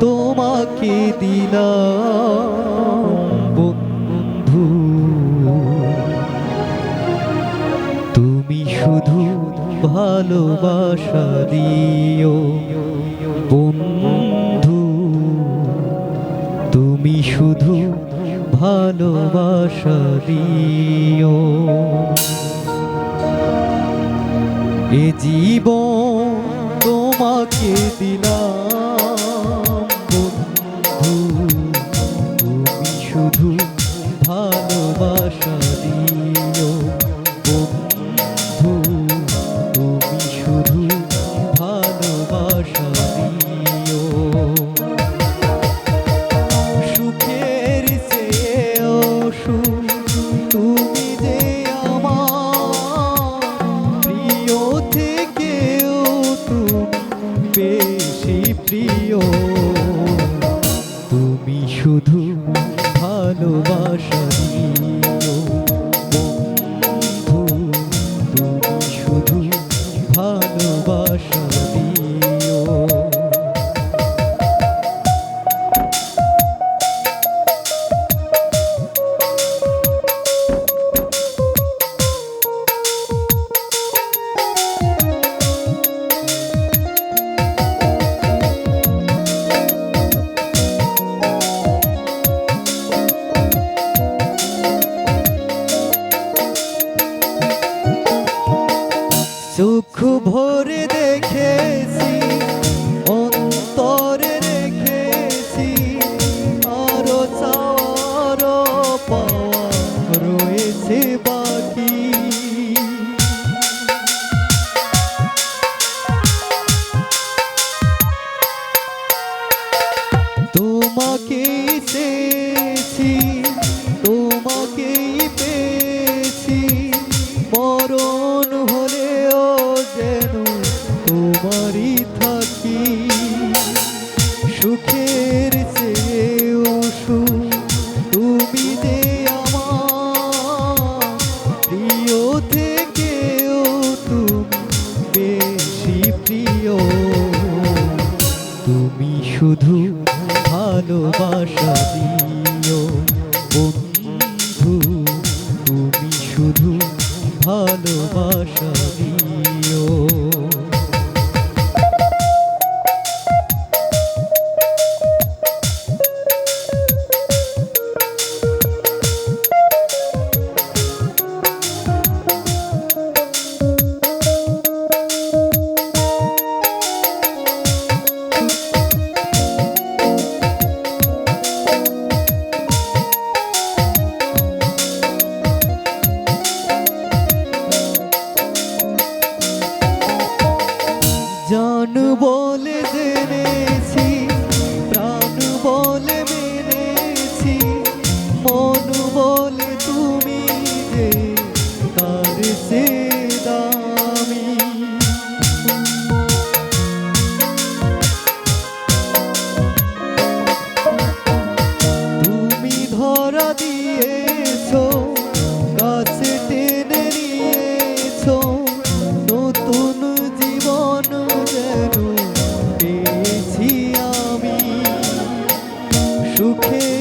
তোমাকে দিলাম বন্ধু। তুমি শুধু ভালোবাসা দিও বন্ধু। তুমি শুধু ভালোবাসা দিও। এ জীবন তোমাকে বেশি প্রিয়। তুমি শুধু ভালোবাসা। প্রিয় থেকেও তুমি বেশি প্রিয়। তুমি শুধু ভালোবাসা দিও বন্ধু। To cares?